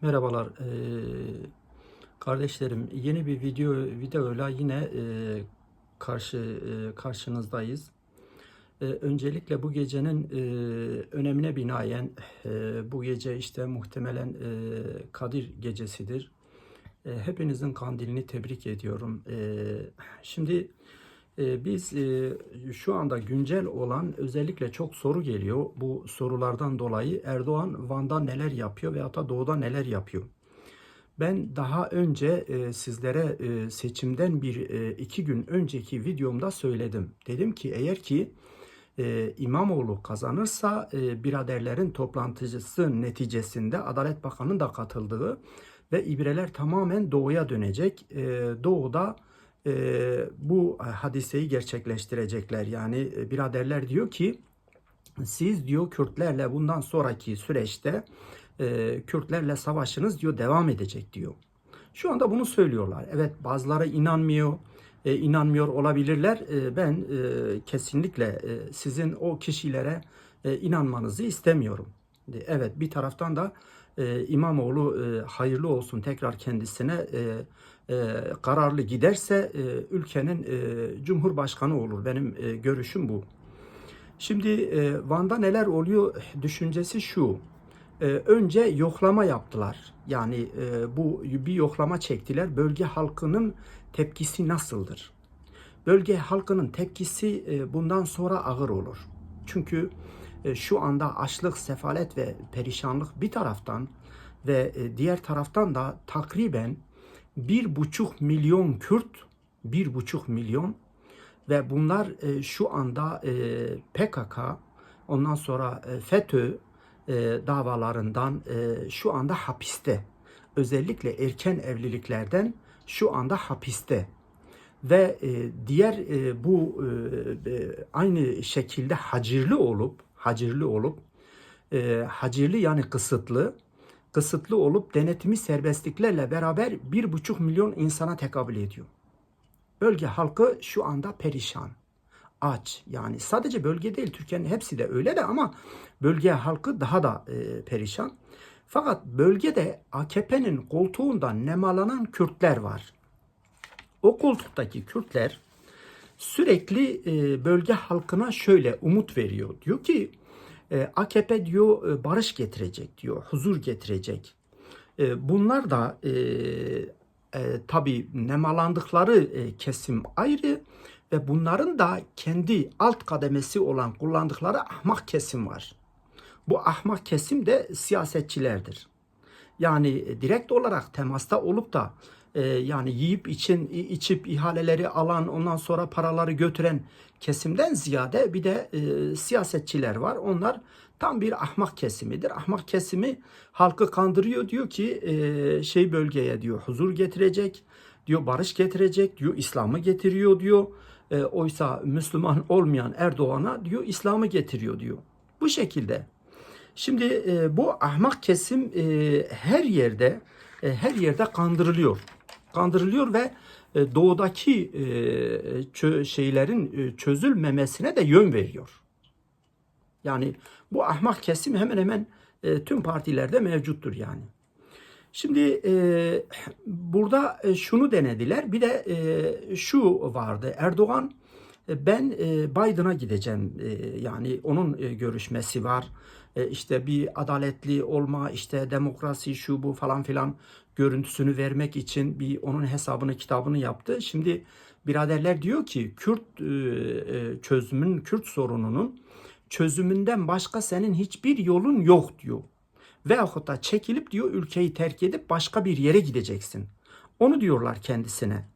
Merhabalar kardeşlerim. Yeni bir video videoyla yine karşı karşınızdayız. Öncelikle bu gecenin eee, önemine binaen bu gece işte muhtemelen Kadir gecesidir. Hepinizin kandilini tebrik ediyorum. Eee, şimdi biz eee, şu anda güncel olan özellikle çok soru geliyor. Bu sorulardan dolayı Erdoğan Van'da neler yapıyor veyahut da Doğu'da neler yapıyor? Ben daha önce e, sizlere e, seçimden bir e, iki gün önceki videomda söyledim. Dedim ki eğer ki e, İmamoğlu kazanırsa e, biraderlerin toplantısı neticesinde Adalet Bakanı'nın da katıldığı ve ibreler tamamen doğuya dönecek. E, doğuda e, bu hadiseyi gerçekleştirecekler. Yani e, biraderler diyor ki siz diyor Kürtlerle bundan sonraki süreçte e, Kürtlerle savaşınız diyor devam edecek diyor. Şu anda bunu söylüyorlar. Evet bazıları inanmıyor, e, inanmıyor olabilirler. E, ben e, kesinlikle e, sizin o kişilere e, inanmanızı istemiyorum. E, Evet bir taraftan da e, İmamoğlu e, hayırlı olsun tekrar kendisine e, kararlı giderse e, ülkenin e, cumhurbaşkanı olur. Benim e, görüşüm bu. Şimdi e, Van'da neler oluyor düşüncesi şu. E, önce yoklama yaptılar. Yani e, bu bir yoklama çektiler. Bölge halkının tepkisi nasıldır? Bölge halkının tepkisi e, bundan sonra ağır olur. Çünkü e, şu anda açlık, sefalet ve perişanlık bir taraftan ve e, diğer taraftan da takriben bir buçuk milyon Kürt, bir buçuk milyon ve bunlar e, şu anda e, PKK, ondan sonra e, FETÖ e, davalarından e, şu anda hapiste. Özellikle erken evliliklerden şu anda hapiste. Ve e, diğer e, bu e, e, aynı şekilde hacirli olup, hacirli olup, e, hacirli yani kısıtlı, kısıtlı olup denetimi serbestliklerle beraber bir buçuk milyon insana tekabül ediyor. Bölge halkı şu anda perişan. Aç. Yani sadece bölge değil Türkiye'nin hepsi de öyle de ama bölge halkı daha da e, perişan. Fakat bölgede AKP'nin koltuğundan nemalanan Kürtler var. O koltuktaki Kürtler sürekli e, bölge halkına şöyle umut veriyor. Diyor ki e, AKP diyor e, barış getirecek diyor, huzur getirecek. E, bunlar da e, e, tabii nemalandıkları e, kesim ayrı ve bunların da kendi alt kademesi olan kullandıkları ahmak kesim var. Bu ahmak kesim de siyasetçilerdir. Yani e, direkt olarak temasta olup da e, yani yiyip için içip ihaleleri alan ondan sonra paraları götüren kesimden ziyade bir de e, siyasetçiler var. Onlar tam bir ahmak kesimidir. Ahmak kesimi halkı kandırıyor diyor ki e, şey bölgeye diyor huzur getirecek, diyor barış getirecek, diyor İslam'ı getiriyor diyor. E, oysa Müslüman olmayan Erdoğan'a diyor İslam'ı getiriyor diyor. Bu şekilde. Şimdi e, bu ahmak kesim e, her yerde e, her yerde kandırılıyor. Kandırılıyor ve e, doğudaki e, çö- şeylerin e, çözülmemesine de yön veriyor. Yani bu ahmak kesim hemen hemen e, tüm partilerde mevcuttur yani. Şimdi e, burada e, şunu denediler. Bir de e, şu vardı. Erdoğan ben e, Biden'a gideceğim. E, yani onun e, görüşmesi var. E, işte bir adaletli olma, işte demokrasi şu bu falan filan görüntüsünü vermek için bir onun hesabını kitabını yaptı. Şimdi biraderler diyor ki Kürt e, e, çözümün Kürt sorununun çözümünden başka senin hiçbir yolun yok diyor. Veyahut da çekilip diyor ülkeyi terk edip başka bir yere gideceksin. Onu diyorlar kendisine.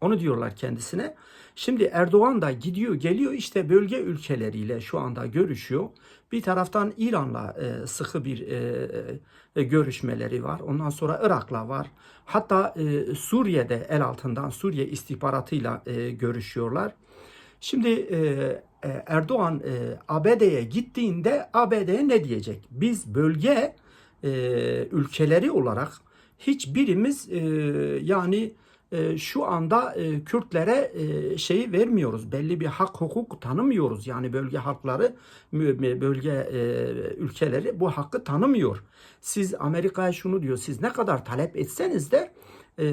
Onu diyorlar kendisine. Şimdi Erdoğan da gidiyor geliyor işte bölge ülkeleriyle şu anda görüşüyor. Bir taraftan İran'la e, sıkı bir e, e, görüşmeleri var. Ondan sonra Irak'la var. Hatta e, Suriye'de el altından Suriye istihbaratıyla e, görüşüyorlar. Şimdi e, e, Erdoğan e, ABD'ye gittiğinde ABD'ye ne diyecek? Biz bölge e, ülkeleri olarak hiçbirimiz e, yani şu anda e, Kürtlere e, şeyi vermiyoruz. Belli bir hak hukuk tanımıyoruz. Yani bölge halkları, bölge e, ülkeleri bu hakkı tanımıyor. Siz Amerika'ya şunu diyor. Siz ne kadar talep etseniz de e,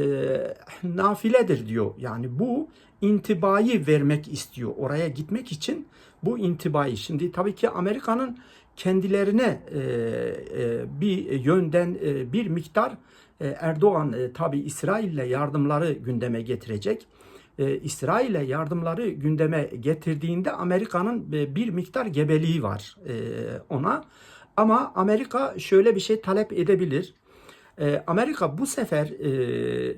nafiledir diyor. Yani bu intibayı vermek istiyor. Oraya gitmek için bu intibayı. Şimdi tabii ki Amerika'nın kendilerine e, e, bir yönden e, bir miktar e, Erdoğan e, tabi İsrail'le yardımları gündeme getirecek. E, İsrail'e yardımları gündeme getirdiğinde Amerika'nın e, bir miktar gebeliği var e, ona. Ama Amerika şöyle bir şey talep edebilir. E, Amerika bu sefer e,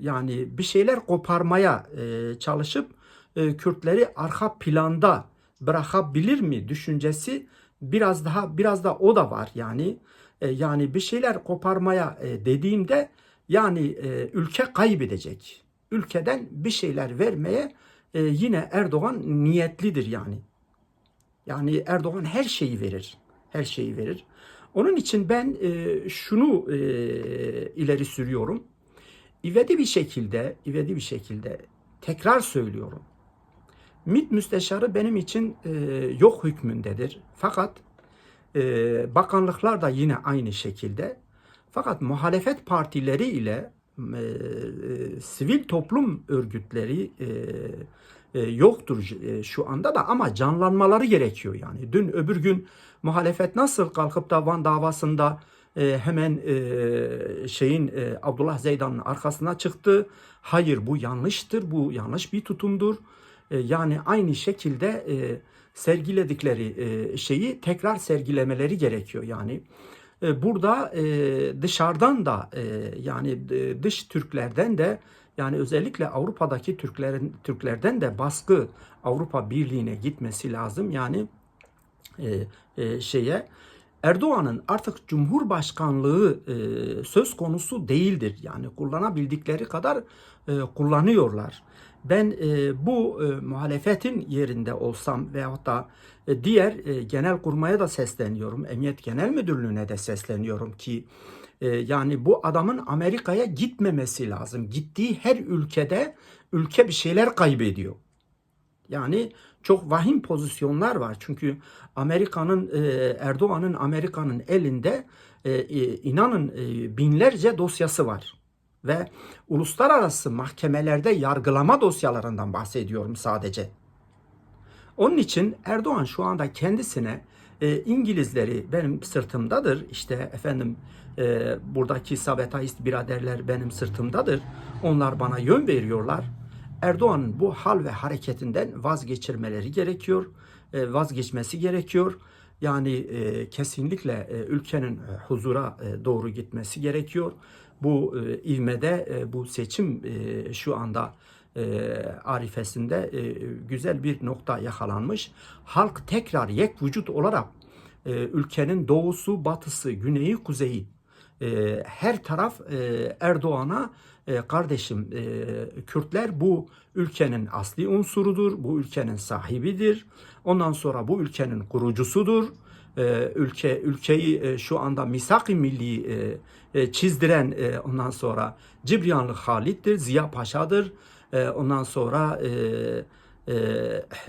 yani bir şeyler koparmaya e, çalışıp e, Kürtleri arka planda bırakabilir mi düşüncesi biraz daha biraz da o da var yani E, yani bir şeyler koparmaya e, dediğimde yani e, ülke kaybedecek ülkeden bir şeyler vermeye e, yine Erdoğan niyetlidir yani yani Erdoğan her şeyi verir her şeyi verir onun için ben e, şunu e, ileri sürüyorum ivedi bir şekilde ivedi bir şekilde tekrar söylüyorum MİT müsteşarı benim için e, yok hükmündedir. Fakat e, bakanlıklar da yine aynı şekilde. Fakat muhalefet partileri ile e, e, sivil toplum örgütleri e, e, yoktur e, şu anda da ama canlanmaları gerekiyor yani. Dün öbür gün muhalefet nasıl kalkıp da Van davasında e, hemen e, şeyin e, Abdullah Zeydan'ın arkasına çıktı. Hayır bu yanlıştır, bu yanlış bir tutumdur. E, yani aynı şekilde e, sergiledikleri e, şeyi tekrar sergilemeleri gerekiyor yani. E, burada e, dışarıdan da e, yani dış Türklerden de yani özellikle Avrupa'daki Türklerin Türklerden de baskı Avrupa Birliği'ne gitmesi lazım. Yani şeye Erdoğan'ın artık Cumhurbaşkanlığı söz konusu değildir. Yani kullanabildikleri kadar kullanıyorlar. Ben e, bu e, muhalefetin yerinde olsam veyahut da e, diğer e, genel kurmaya da sesleniyorum. Emniyet Genel Müdürlüğü'ne de sesleniyorum ki e, yani bu adamın Amerika'ya gitmemesi lazım. Gittiği her ülkede ülke bir şeyler kaybediyor. Yani çok vahim pozisyonlar var. Çünkü Amerika'nın e, Erdoğan'ın Amerika'nın elinde e, inanın e, binlerce dosyası var. Ve uluslararası mahkemelerde yargılama dosyalarından bahsediyorum sadece. Onun için Erdoğan şu anda kendisine e, İngilizleri benim sırtımdadır. İşte efendim e, buradaki Sabetaist biraderler benim sırtımdadır. Onlar bana yön veriyorlar. Erdoğan'ın bu hal ve hareketinden vazgeçirmeleri gerekiyor. E, vazgeçmesi gerekiyor. Yani e, kesinlikle e, ülkenin e, huzura e, doğru gitmesi gerekiyor. Bu e, ivmede e, bu seçim e, şu anda e, arifesinde e, güzel bir nokta yakalanmış. Halk tekrar yek vücut olarak e, ülkenin doğusu, batısı, güneyi, kuzeyi e, her taraf e, Erdoğan'a e, kardeşim e, Kürtler bu ülkenin asli unsurudur, bu ülkenin sahibidir. Ondan sonra bu ülkenin kurucusudur. E, ülke ülkeyi e, şu anda misak-ı milli e, çizdiren ondan sonra Cibriyanlı Halit'tir, Ziya Paşa'dır. Ondan sonra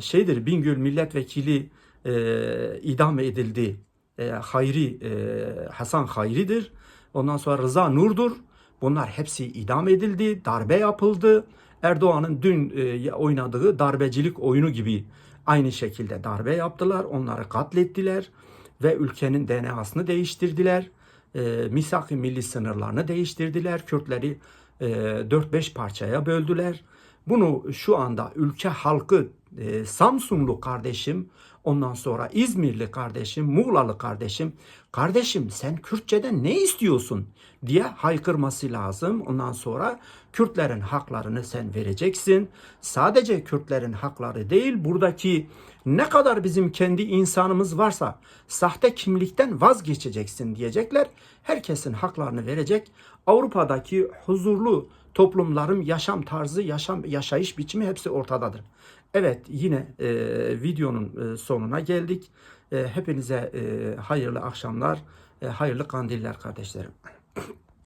şeydir Bingöl milletvekili e, idam edildi. Hayri Hasan Hayri'dir. Ondan sonra Rıza Nur'dur. Bunlar hepsi idam edildi, darbe yapıldı. Erdoğan'ın dün oynadığı darbecilik oyunu gibi aynı şekilde darbe yaptılar. Onları katlettiler ve ülkenin DNA'sını değiştirdiler. E, misak-ı milli sınırlarını değiştirdiler. Kürtleri e, 4-5 parçaya böldüler. Bunu şu anda ülke halkı e, Samsunlu kardeşim, ondan sonra İzmirli kardeşim, Muğlalı kardeşim, kardeşim sen Kürtçeden ne istiyorsun diye haykırması lazım. Ondan sonra Kürtlerin haklarını sen vereceksin. Sadece Kürtlerin hakları değil, buradaki ne kadar bizim kendi insanımız varsa sahte kimlikten vazgeçeceksin diyecekler. Herkesin haklarını verecek. Avrupa'daki huzurlu toplumların yaşam tarzı, yaşam yaşayış biçimi hepsi ortadadır. Evet yine e, videonun e, sonuna geldik. E, hepinize e, hayırlı akşamlar, e, hayırlı kandiller kardeşlerim.